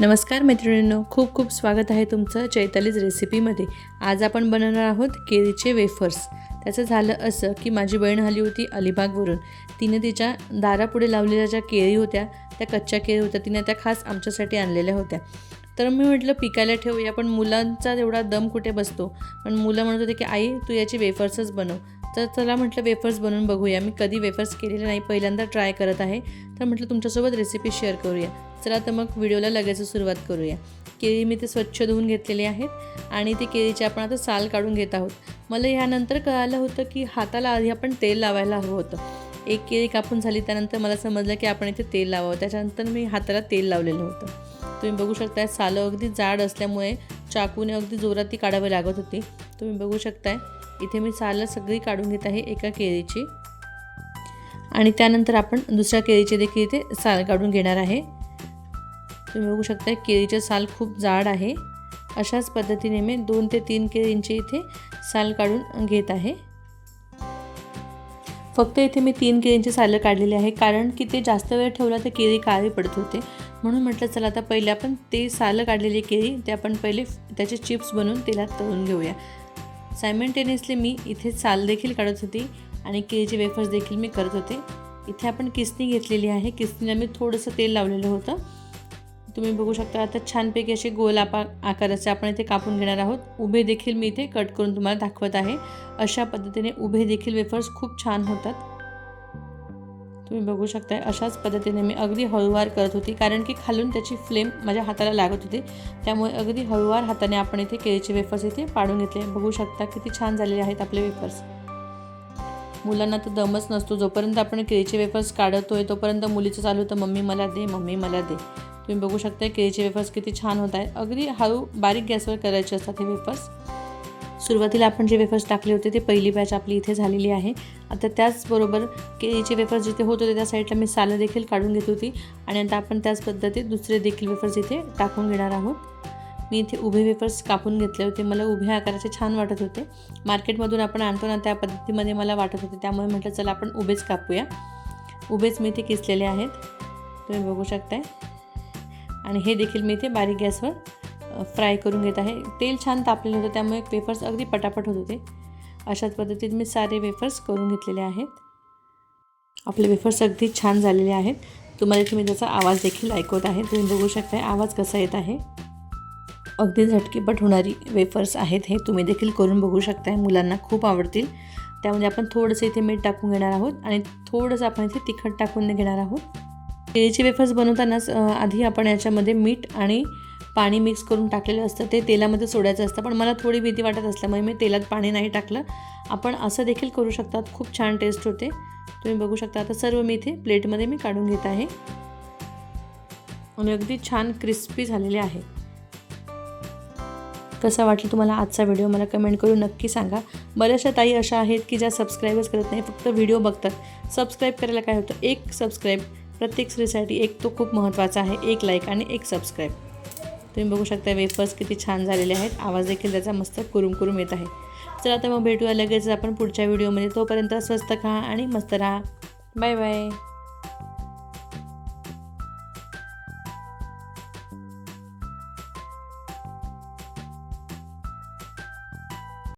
नमस्कार मैत्रिणींनो खूप खूप स्वागत आहे तुमचं चैतालीज रेसिपीमध्ये. आज आपण बनवणार आहोत केळीचे वेफर्स. त्याचं झालं असं की माझी बहीण आली होती अलिबागवरून. तिने तिच्या दारापुढे लावलेल्या ज्या केळी होत्या त्या कच्च्या केळी होत्या तिने त्या खास आमच्यासाठी आणलेल्या होत्या. तर मी म्हटलं पिकायला ठेवूया पण मुलांचा तेवढा दम कुठे बसतो? पण मुलं म्हणत होते की आई तू याची वेफर्सच बनव. तर चला म्हटलं वेफर्स बनवून बघूया. मी कधी वेफर्स केलेले नाही पहिल्यांदा ट्राय करत आहे. तर म्हटलं तुमच्यासोबत रेसिपी शेअर करूया. चला तर मग व्हिडिओला लगेच सुरुवात करूया. केळी मी ते स्वच्छ धुवून घेतलेली आहेत आणि ते केळीचे आपण आता साल काढून घेत आहोत. मला ह्यानंतर कळालं होतं की हाताला आधी आपण तेल लावायला हवं होतं. एक केळी कापून झाली त्यानंतर मला समजलं की आपण इथे तेल लावावं. त्याच्यानंतर मी हाताला तेल लावलेलं होतं. तुम्ही बघू शकताय सालं अगदी जाड असल्यामुळे चाकूने अगदी जोरात ती काढावी लागत होती. तुम्ही बघू शकताय. इथे मी सालं सगळी काढून घेत आहे एका केळीची. आणि त्यानंतर आपण दुसऱ्या केळीचे देखील इथे साल काढून घेणार आहे. तुम्ही बघू शकता केळीचे साल खूप जाड आहे. अशाच पद्धतीने मी दोन ते तीन केळींचे इथे साल काढून घेत आहे. फक्त इथे मी तीन केळींची सालं काढलेली आहे कारण की ते जास्त वेळ ठेवला तर केळी काळी पडत होते. म्हणून म्हटलं चला आता पहिले आपण ते सालं काढलेली केळी ते आपण पहिले त्याचे चिप्स बनवून तेलात तळून घेऊया. सायमल्टेनियसली मी इथे साल देखील काढत होती आणि केळीचे वेफर्स देखील मी करत होते. इथे आपण किसनी घेतलेली आहे. किसनीला मी थोडंसं तेल लावलेलं होतं. तुम्ही बघू शकता आता छानपैकी असे गोल आपा आकाराचे आपण इथे कापून घेणार आहोत. उभे देखील मी इथे कट करून तुम्हाला दाखवत आहे. अशा पद्धतीने उभे देखील वेफर्स खूप छान होतात. तुम्ही बघू शकताय अशाच पद्धतीने मी अगदी हळूवार करत होती. कारण की खालून त्याची फ्लेम माझ्या हाताला लागत होती. त्यामुळे अगदी हळूवार हाताने आपण इथे केळीचे वेफर्स इथे पाडून घेतले. बघू शकता किती छान झालेले आहेत आपले वेफर्स. मुलांना तर दमच नसतो. जोपर्यंत आपण केळीचे वेफर्स काढतोय तोपर्यंत मुलीचं चालू होतं मम्मी मला दे मम्मी मला दे. तुम्ही बघू शकता केळीचे वेफर्स किती छान होत आहेत. अगदी हळू बारीक गॅसवर करायचे असतात हे वेफर्स. सुरुवातीला आपण जे वेफर्स टाकले होते ते पहिली बॅच आपली इथे झालेली आहे. आता त्याचबरोबर केळीचे वेफर्स जिथे होत होते त्या साईडला मी सालं देखील काढून घेत होती. आणि आता आपण त्याच पद्धतीत दुसरे देखील वेफर्स इथे टाकून घेणार आहोत. मी इथे उभे वेफर्स कापून घेतले होते. मला उभ्या आकाराचे छान वाटत होते. मार्केटमधून आपण आणतो ना त्या पद्धतीमध्ये मला वाटत होते. त्यामुळे म्हटलं चला आपण उभेच कापूया. उभेच मी इथे किसलेले आहेत. तुम्ही बघू शकताय. आणि हे देखील मी इथे बारीक गॅसवर फ्राय करून घेत आहे. तेल छान तापलेलं होतं त्यामुळे वेफर्स अगदी पटापट होत होते. अशाच पद्धतीत मी सारे वेफर्स करून घेतलेले आहेत. आपले वेफर्स अगदी छान झालेले आहेत. तुम्हाला इथे मी त्याचा आवाज देखील ऐकवत आहे. तुम्ही बघू शकताय आवाज कसा येत आहे. अगदी झटकीपट होणारी वेफर्स आहेत हे तुम्ही देखील करून बघू शकताय. मुलांना खूप आवडतील. त्यामध्ये आपण थोडंसं इथे मीठ टाकून घेणार आहोत आणि थोडंसं आपण इथे तिखट टाकून घेणार आहोत. केळीचे वेफर्स बनवतानाच आधी आपण याच्यामध्ये मीठ आणि पाणी मिक्स करून टाकलेलं असतं. ते तेलामध्ये सोडायचं असतं. पण मला थोडी भीती वाटत असल्यामुळे मी तेलात पाणी नाही टाकलं. आपण असं देखील करू शकतात. खूप छान टेस्ट होते. तुम्ही बघू शकता. आता सर्व मी इथे प्लेटमध्ये मी काढून घेत आहे. आणि अगदी छान क्रिस्पी झालेले आहे. कसा वाटलं तुम्हाला आजचा व्हिडिओ मला कमेंट करून नक्की सांगा. बऱ्याचशा ताई अशा आहेत की ज्या सबस्क्राईबच करत नाही फक्त व्हिडिओ बघतात. सबस्क्राईब करायला काय होतं? एक सबस्क्राईब प्रत्येक स्त्रीसाठी एक तो खूप महत्त्वाचा आहे. एक लाईक आणि एक सबस्क्राईब तुम्ही बघू शकता वेफर्स किती छान झालेले आहेत. आवाज देखील त्याचा मस्त कुरुम कुरुम येत आहे. चला आता मग भेटूया. लगेच आपण पुढच्या व्हिडिओमध्ये. तोपर्यंत स्वस्त खा आणि मस्त राहा. Bye bye.